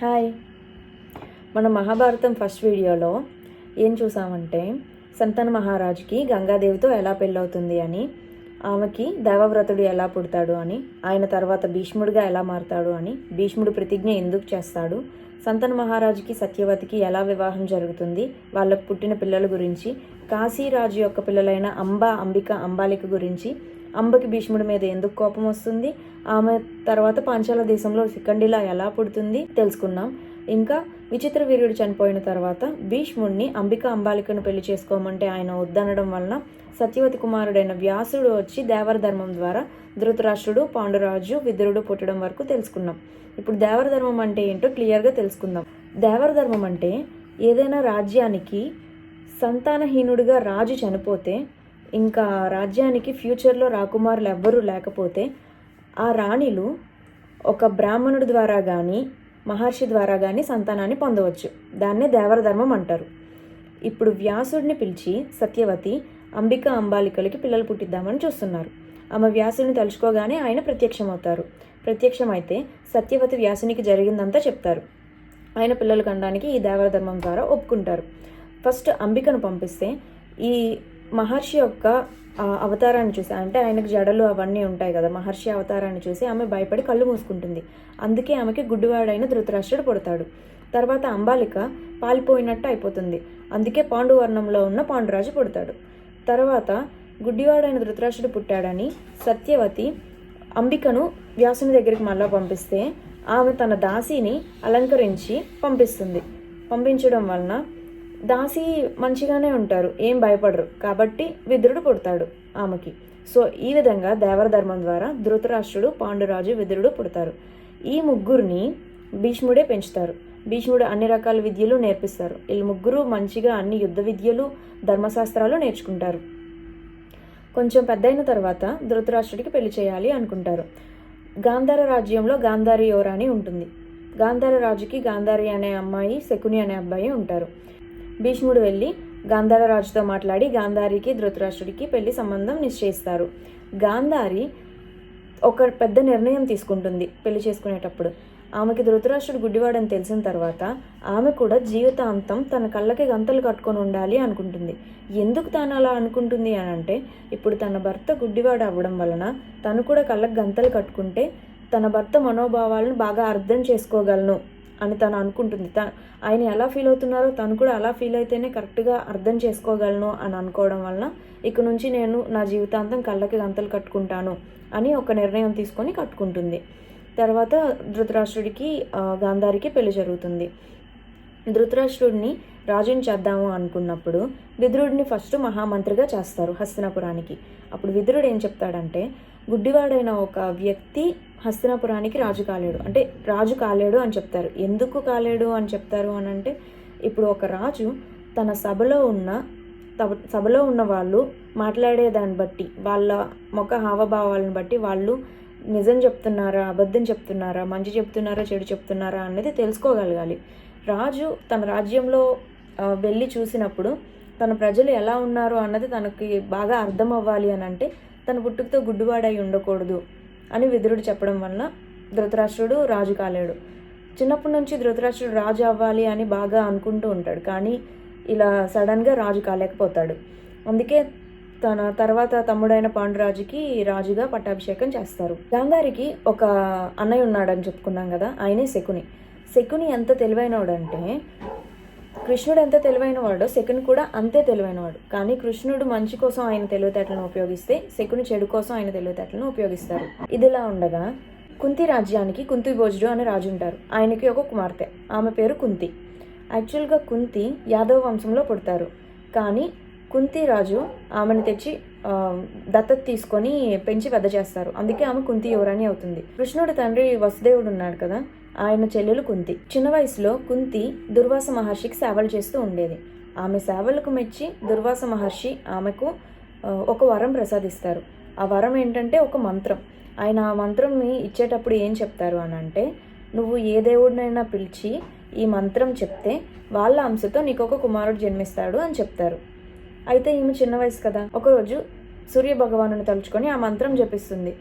Hi మన Mahabharatam first వీడియోలో ఏం చూసామంటే సంతన మహారాజుకి గంగాదేవితో ఎలా పెళ్ళవుతుంది అని ఆమెకి దేవవ్రతుడు ఎలా పుడతాడు అని ఆయన తర్వాత భీష్ముడిగా ఎలా మారతాడు అని భీష్ముడు ప్రతిజ్ఞ ఎందుకు చేస్తాడు సంతన మహారాజుకి సత్యవతికి ఎలా వివాహం జరుగుతుంది వాళ్ళకు పుట్టిన పిల్లల గురించి కాశీరాజు యొక్క పిల్లలైన అంబ అంబిక అంబాలిక గురించి అంబకి భీష్ముడి మీద ఎందుకు కోపం వస్తుంది? ఆమె తర్వాత పాంచాల దేశంలో శిఖండిలా ఎలా పుడుతుంది తెలుసుకున్నాం ఇంకా విచిత్ర వీర్యుడు చనిపోయిన తర్వాత భీష్ముడిని అంబిక అంబాలికను పెళ్ళి చేసుకోమంటే ఆయన వద్దనడం వలన సత్యవతి కుమారుడైన వ్యాసుడు వచ్చి దేవర ధర్మం ద్వారా ధృతరాష్ట్రుడు పాండురాజు విదురుడు పుట్టడం వరకు తెలుసుకున్నాం. ఇప్పుడు దేవర ధర్మం అంటే ఏంటో క్లియర్గా తెలుసుకుందాం. దేవర ధర్మం అంటే ఏదైనా రాజ్యానికి సంతానహీనుడిగా రాజు చనిపోతే ఇంకా రాజ్యానికి ఫ్యూచర్లో రాకుమారులు ఎవ్వరూ లేకపోతే ఆ రాణిలు ఒక బ్రాహ్మణుడి ద్వారా కానీ మహర్షి ద్వారా కానీ సంతానాన్ని పొందవచ్చు. దాన్నే దేవరధర్మం అంటారు. ఇప్పుడు వ్యాసుడిని పిలిచి సత్యవతి అంబిక అంబాలికలకి పిల్లలు పుట్టిద్దామని చూస్తున్నారు. ఆమె వ్యాసుని తలుచుకోగానే ఆయన ప్రత్యక్షమవుతారు. ప్రత్యక్షమైతే సత్యవతి వ్యాసునికి జరిగిందంతా చెప్తారు. ఆయన పిల్లలు కనడానికి ఈ దేవరధర్మం ద్వారా ఒప్పుకుంటారు. ఫస్ట్ అంబికను పంపిస్తే ఈ మహర్షి యొక్క అవతారాన్ని చూసి. అంటే ఆయనకు జడలు అవన్నీ ఉంటాయి కదా మహర్షి అవతారాన్ని చూసి ఆమె భయపడి కళ్ళు మూసుకుంటుంది. అందుకే ఆమెకి గుడ్డివాడైన ధృతరాష్ట్రుడు పుడతాడు. తర్వాత అంబాలిక పాలిపోయినట్టు అయిపోతుంది. అందుకే పాండువర్ణంలో ఉన్న పాండురాజు పుడతాడు. తర్వాత గుడ్డివాడైన ధృతరాష్ట్రుడు పుట్టాడని సత్యవతి అంబికను వ్యాసుని దగ్గరికి మళ్ళా పంపిస్తే ఆమె తన దాసిని అలంకరించి పంపిస్తుంది. పంపించడం వలన దాసి మంచిగానే ఉంటారు ఏం భయపడరు. కాబట్టి విదురుడు పుడతాడు ఆమెకి. సో ఈ విధంగా దేవరధర్మం ద్వారా ధృతరాష్ట్రుడు పాండురాజు విదురుడు పుడతారు. ఈ ముగ్గురిని భీష్ముడే పెంచుతారు. భీష్ముడు అన్ని రకాల విద్యలు నేర్పిస్తారు. వీళ్ళు ముగ్గురు మంచిగా అన్ని యుద్ధ విద్యలు ధర్మశాస్త్రాలు నేర్చుకుంటారు. కొంచెం పెద్దయిన తర్వాత ధృతరాష్ట్రుడికి పెళ్ళి చేయాలి అనుకుంటారు. గాంధార రాజ్యంలో గాంధారి యోరాని ఉంటుంది. గాంధార రాజుకి గాంధారి అనే అమ్మాయి శకుని అనే అబ్బాయి ఉంటారు. భీష్ముడు వెళ్ళి గాంధార రాజుతో మాట్లాడి గాంధారికి ధృతరాష్ట్రుడికి పెళ్ళి సంబంధం నిశ్చయిస్తారు. గాంధారి ఒక పెద్ద నిర్ణయం తీసుకుంటుంది పెళ్ళి చేసుకునేటప్పుడు. ఆమెకి ధృతరాష్ట్రుడు గుడ్డివాడని తెలిసిన తర్వాత ఆమె కూడా జీవితాంతం తన కళ్ళకి గంతలు కట్టుకొని ఉండాలి అనుకుంటుంది. ఎందుకు తాను అలా అనుకుంటుంది అని అంటే ఇప్పుడు తన భర్త గుడ్డివాడు అవ్వడం వలన తను కూడా కళ్ళకి గంతలు కట్టుకుంటే తన భర్త మనోభావాలను బాగా అర్థం చేసుకోగలను. అని తను అనుకుంటుంది. త ఆయన ఎలా ఫీల్ అవుతున్నారో తను కూడా అలా ఫీల్ అయితేనే కరెక్ట్గా అర్థం చేసుకోగలను అని అనుకోవడం వలన ఇక నుంచి నేను నా జీవితాంతం కళ్ళకి గంతలు కట్టుకుంటాను అని ఒక నిర్ణయం తీసుకొని కట్టుకుంటుంది. తర్వాత ధృతరాష్ట్రుడికి గాంధారికి పెళ్ళి జరుగుతుంది. ధృతరాష్ట్రుడిని రాజుని చేద్దాము అనుకున్నప్పుడు విదురుడిని ఫస్ట్ మహామంత్రిగా చేస్తారు హస్తినాపురానికి. అప్పుడు విదురుడు ఏం చెప్తాడంటే గుడ్డివాడైన ఒక వ్యక్తి హస్తినాపురానికి రాజు కాలేడు. అంటే రాజు కాలేడు అని చెప్తారు. ఎందుకు కాలేడు అని చెప్తారు అని అంటే ఇప్పుడు ఒక రాజు తన సభలో ఉన్న తబ- సభలో ఉన్న వాళ్ళు మాట్లాడే దాన్ని బట్టి వాళ్ళ ముఖ హావభావాలను బట్టి వాళ్ళు నిజం చెప్తున్నారా అబద్ధం చెప్తున్నారా మంచి చెప్తున్నారా చెడు చెప్తున్నారా అనేది తెలుసుకోగలగాలి. రాజు తన రాజ్యంలో వెళ్ళి చూసినప్పుడు తన ప్రజలు ఎలా ఉన్నారు అన్నది తనకి బాగా అర్థం అవ్వాలి అని అంటే తన పుట్టుకతో గుడ్డివాడై ఉండకూడదు అని విదురుడు చెప్పడం వల్ల ధృతరాష్ట్రుడు రాజు కాలేడు. చిన్నప్పటి నుంచి ధృతరాష్ట్రుడు రాజు అవ్వాలి అని బాగా అనుకుంటూ ఉంటాడు కానీ ఇలా సడన్గా రాజు కాలేకపోతాడు. అందుకే తన తర్వాత తమ్ముడైన పాండురాజుకి రాజుగా పట్టాభిషేకం చేస్తారు. గాంధారికి ఒక అన్నయ్య ఉన్నాడని చెప్పుకున్నాం కదా ఆయనే శకుని. శకుని ఎంత తెలివైనవాడంటే కృష్ణుడు ఎంత తెలివైనవాడో శకుని కూడా అంతే తెలివైనవాడు. కానీ కృష్ణుడు మంచి కోసం ఆయన తెలివితేటలను ఉపయోగిస్తే శకుని చెడు కోసం ఆయన తెలివితేటలను ఉపయోగిస్తారు. ఇదిలా ఉండగా కుంతి రాజ్యానికి కుంతి భోజుడు అనే రాజు ఉంటారు. ఆయనకి ఒక కుమార్తె. ఆమె పేరు కుంతి. యాక్చువల్గా కుంతి యాదవ వంశంలో పుడతారు. కానీ కుంతి రాజు ఆమెను తెచ్చి దత్తత తీసుకొని పెంచి పెద్ద చేస్తారు. అందుకే ఆమె కుంతి యువరాణి అవుతుంది. కృష్ణుడు తండ్రి వసుదేవుడు ఉన్నాడు కదా ఆయన చెల్లెలు కుంతి. చిన్న వయసులో కుంతి దుర్వాస మహర్షికి సేవలు చేస్తూ ఉండేది. ఆమె సేవలకు మెచ్చి దుర్వాస మహర్షి ఆమెకు ఒక వరం ప్రసాదిస్తారు. ఆ వరం ఏంటంటే ఒక మంత్రం. ఆయన ఆ మంత్రంని ఇచ్చేటప్పుడు ఏం చెప్తారు అని అంటే నువ్వు ఏ దేవుడినైనా పిలిచి ఈ మంత్రం చెప్తే వాళ్ళ అంశతో నీకు ఒక కుమారుడు జన్మిస్తాడు అని చెప్తారు. అయితే ఈమె చిన్న వయసు కదా. ఒకరోజు సూర్య భగవానుని తలుచుకొని ఆ మంత్రం జపిస్తుంది.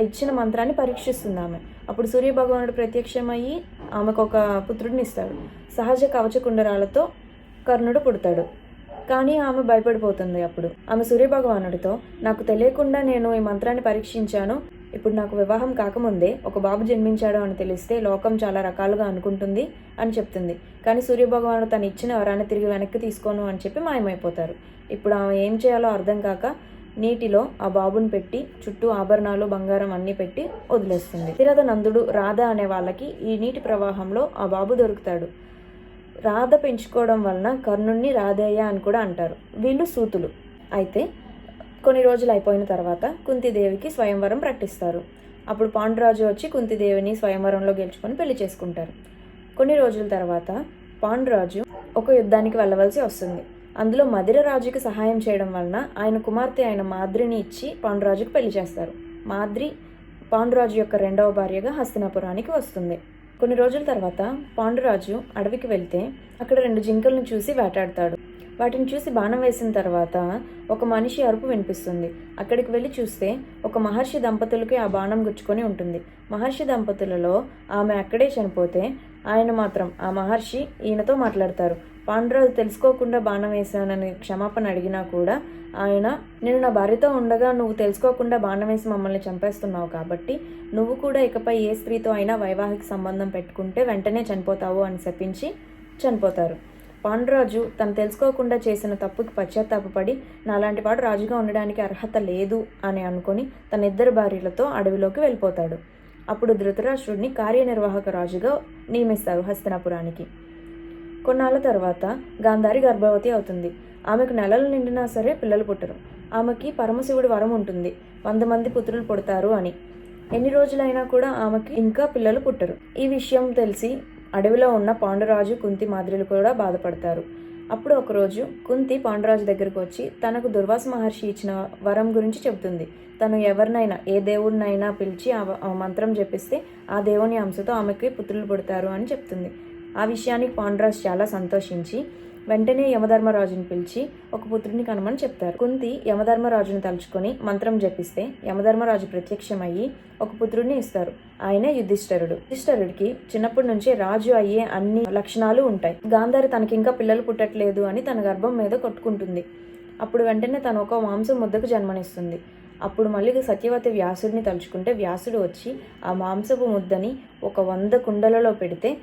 ఇచ్చిన మంత్రాన్ని పరీక్షిస్తుంది ఆమె. అప్పుడు సూర్య భగవానుడు ప్రత్యక్షమయ్యి ఆమెకు ఒక పుత్రుడిని ఇస్తాడు. సహజ కవచ కుండరాలతో కర్ణుడు పుడతాడు. కానీ ఆమె భయపడిపోతుంది అప్పుడు. ఆమె సూర్యభగవానుడితో నాకు తెలియకుండా నేను ఈ మంత్రాన్ని పరీక్షించాను. ఇప్పుడు నాకు వివాహం కాకముందే ఒక బాబు జన్మించాడు అని తెలిస్తే లోకం చాలా రకాలుగా అనుకుంటుంది అని చెప్తుంది. కానీ సూర్యభగవానుడు తను ఇచ్చిన వరాన్ని తిరిగి వెనక్కి తీసుకోను అని చెప్పి మాయమైపోతారు. ఇప్పుడు ఆమె ఏం చేయాలో అర్థం కాక నీటిలో ఆ బాబుని పెట్టి చుట్టూ ఆభరణాలు బంగారం అన్నీ పెట్టి వదిలేస్తుంది. తిరద నందుడు రాధ అనే వాళ్ళకి ఈ నీటి ప్రవాహంలో ఆ బాబు దొరుకుతాడు. రాధ పెంచుకోవడం వలన కర్ణుణ్ణి రాధయ్య అని కూడా అంటారు. వీళ్ళు సూతులు. అయితే కొన్ని రోజులు అయిపోయిన తర్వాత కుంతిదేవికి స్వయంవరం ప్రకటిస్తారు. అప్పుడు పాండురాజు వచ్చి కుంతిదేవిని స్వయంవరంలో గెలుచుకొని పెళ్ళి చేసుకుంటారు. కొన్ని రోజుల తర్వాత పాండురాజు ఒక యుద్ధానికి వెళ్ళవలసి వస్తుంది. అందులో మధిరరాజుకి సహాయం చేయడం వలన ఆయన కుమార్తె అయిన మాద్రిని ఇచ్చి పాండురాజుకు పెళ్ళి చేస్తారు. మాద్రి పాండురాజు యొక్క రెండవ భార్యగా హస్తినాపురానికి వస్తుంది. కొన్ని రోజుల తర్వాత పాండురాజు అడవికి వెళ్తే అక్కడ రెండు జింకలను చూసి వేటాడతాడు. వాటిని చూసి బాణం వేసిన తర్వాత ఒక మనిషి అరుపు వినిపిస్తుంది. అక్కడికి వెళ్ళి చూస్తే ఒక మహర్షి దంపతులకి ఆ బాణం గుచ్చుకొని ఉంటుంది. మహర్షి దంపతులలో ఆమె అక్కడే చనిపోతే ఆయన మాత్రం ఆ మహర్షి ఈయనతో మాట్లాడతారు. పాండురాజు తెలుసుకోకుండా బాణం వేశానని క్షమాపణ అడిగినా కూడా ఆయన నేను నా భార్యతో ఉండగా నువ్వు తెలుసుకోకుండా బాణం వేసి మమ్మల్ని చంపేస్తున్నావు కాబట్టి నువ్వు కూడా ఇకపై ఏ స్త్రీతో అయినా వైవాహిక సంబంధం పెట్టుకుంటే వెంటనే చనిపోతావు అని శపించి చనిపోతారు. పాండురాజు తను తెలుసుకోకుండా చేసిన తప్పుకి పశ్చాత్తాపడి నాలాంటి వాడు రాజుగా ఉండడానికి అర్హత లేదు అని అనుకొని తన ఇద్దరు భార్యలతో అడవిలోకి వెళ్ళిపోతాడు. అప్పుడు ధృతరాష్ట్రుడిని కార్యనిర్వాహక రాజుగా నియమిస్తారు హస్తినాపురానికి. కొన్నాళ్ళ తర్వాత గాంధారి గర్భవతి అవుతుంది. ఆమెకు నెలలు నిండినా సరే పిల్లలు పుట్టరు. ఆమెకి పరమశివుడి వరం ఉంటుంది. వంద మంది పుత్రులు పుడతారు అని. ఎన్ని రోజులైనా కూడా ఆమెకి ఇంకా పిల్లలు పుట్టరు. ఈ విషయం తెలిసి అడవిలో ఉన్న పాండురాజు కుంతి మాదిరిలు కూడా బాధపడతారు. అప్పుడు ఒకరోజు కుంతి పాండురాజు దగ్గరకు వచ్చి తనకు దుర్వాస మహర్షి ఇచ్చిన వరం గురించి చెబుతుంది. తను ఎవరినైనా ఏ దేవుడినైనా పిలిచి ఆ ఆ మంత్రం చెప్పిస్తే ఆ దేవుని అంశతో ఆమెకి పుత్రులు పుడతారు అని చెప్తుంది. ఆ విషయానికి పాండ్రాజ్ చాలా సంతోషించి వెంటనే యమధర్మరాజుని పిలిచి ఒక పుత్రుడిని కనమని చెప్తారు. కుంతి యమధర్మరాజును తలుచుకొని మంత్రం జపిస్తే యమధర్మరాజు ప్రత్యక్షమయ్యి ఒక పుత్రుడిని ఇస్తారు. ఆయనే యుధిష్ఠరుడు. యుధిష్ఠరుడికి చిన్నప్పటి నుంచే రాజు అయ్యే అన్ని లక్షణాలు ఉంటాయి. గాంధారి తనకింకా పిల్లలు పుట్టట్లేదు అని తన గర్భం మీద కొట్టుకుంటుంది. అప్పుడు వెంటనే తను ఒక మాంసం ముద్దకు జన్మనిస్తుంది. అప్పుడు మళ్ళీ సత్యవతి వ్యాసుడిని తలుచుకుంటే వ్యాసుడు వచ్చి ఆ మాంసపు ముద్దని ఒక వంద కుండలలో పెడితే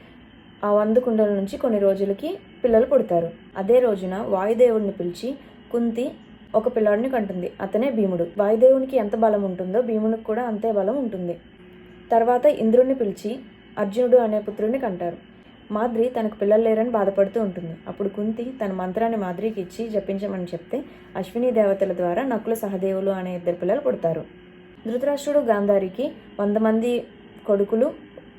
ఆ వంద కుండల నుంచి కొన్ని రోజులకి పిల్లలు పుడతారు. అదే రోజున వాయుదేవుడిని పిలిచి కుంతి ఒక పిల్లాడిని కంటుంది. అతనే భీముడు. వాయుదేవునికి ఎంత బలం ఉంటుందో భీమునికి కూడా అంతే బలం ఉంటుంది. తర్వాత ఇంద్రుణ్ణి పిలిచి అర్జునుడు అనే పుత్రుడిని కంటారు. మాద్రి తనకు పిల్లలు లేరని బాధపడుతూ ఉంటుంది. అప్పుడు కుంతి తన మంత్రాన్ని మాద్రికి ఇచ్చి జపించమని చెప్తే అశ్విని దేవతల ద్వారా నకుల సహదేవులు అనే ఇద్దరు పిల్లలు పుడతారు. ధృతరాష్ట్రుడు గాంధారికి వంద మంది కొడుకులు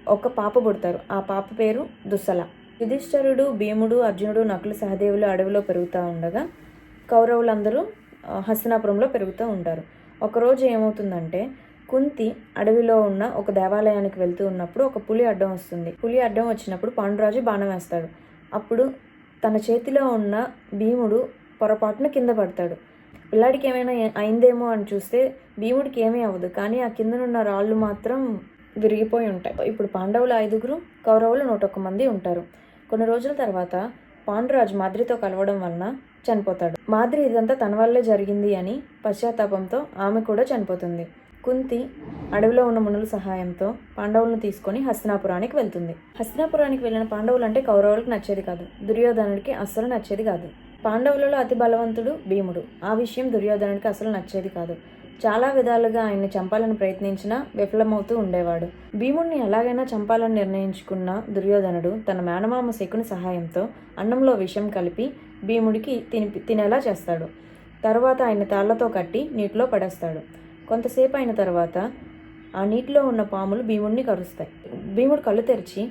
ఒక పాప పుడతారు. ఆ పాప పేరు దుస్సల. యుధిష్ఠరుడు భీముడు అర్జునుడు నకులు సహదేవులు అడవిలో పెరుగుతూ ఉండగా కౌరవులందరూ ఆ, హస్తినాపురంలో పెరుగుతూ ఉంటారు. ఒకరోజు ఏమవుతుందంటే కుంతి అడవిలో ఉన్న ఒక దేవాలయానికి వెళ్తూ ఉన్నప్పుడు ఒక పులి అడ్డం వస్తుంది. పులి అడ్డం వచ్చినప్పుడు పాండురాజు బాణం వేస్తాడు. అప్పుడు తన చేతిలో ఉన్న భీముడు పొరపాటున కింద పడతాడు. పిల్లాడికి ఏమైనా అయిందేమో అని చూస్తే భీముడికి ఏమీ అవ్వదు. కానీ ఆ కిందనున్న రాళ్ళు మాత్రం విరిగిపోయి ఉంటాయి. ఇప్పుడు పాండవులు ఐదుగురు కౌరవులు నూట ఒక్క మంది ఉంటారు. కొన్ని రోజుల తర్వాత పాండురాజు మాద్రితో కలవడం వలన చనిపోతాడు. మాద్రి ఇదంతా తన వల్లే జరిగింది అని పశ్చాత్తాపంతో ఆమె కూడా చనిపోతుంది. కుంతి అడవిలో ఉన్న మునుల సహాయంతో పాండవులను తీసుకొని హస్తినాపురానికి వెళ్తుంది. హస్తినాపురానికి వెళ్ళిన పాండవులు అంటే కౌరవులకు నచ్చేది కాదు. దుర్యోధనుడికి అస్సలు నచ్చేది కాదు. పాండవులలో అతి బలవంతుడు భీముడు. ఆ విషయం దుర్యోధనుడికి అసలు నచ్చేది కాదు. చాలా విధాలుగా ఆయన్ని చంపాలని ప్రయత్నించినా విఫలమవుతూ ఉండేవాడు. భీముడిని ఎలాగైనా చంపాలని నిర్ణయించుకున్న దుర్యోధనుడు తన మేనమామ శకుని సహాయంతో అన్నంలో విషం కలిపి భీముడికి తిని తినేలా చేస్తాడు. తర్వాత ఆయన తాళ్ళతో కట్టి నీటిలో పడేస్తాడు. కొంతసేపు అయిన తర్వాత ఆ నీటిలో ఉన్న పాములు భీముడిని కరుస్తాయి. భీముడు కళ్ళు తెరిచి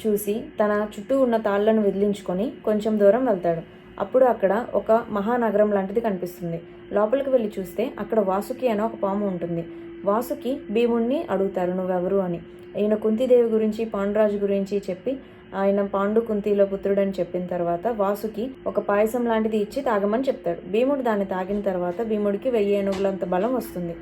చూసి తన చుట్టూ ఉన్న తాళ్ళను వదిలించుకొని కొంచెం దూరం వెళ్తాడు. అప్పుడు అక్కడ ఒక మహానగరం లాంటిది కనిపిస్తుంది. లోపలికి వెళ్ళి చూస్తే అక్కడ వాసుకి అనే ఒక పాము ఉంటుంది. వాసుకి భీముణ్ణి అడుగుతారు నువ్వెవరు? అని. ఈయన కుంతిదేవి గురించి పాండురాజు గురించి చెప్పి ఆయన పాండు కుంతిలో పుత్రుడని చెప్పిన తర్వాత వాసుకి ఒక పాయసం లాంటిది ఇచ్చి తాగమని చెప్తాడు. భీముడు దాన్ని తాగిన తర్వాత భీముడికి వెయ్యి ఏనుగులంత బలం వస్తుంది.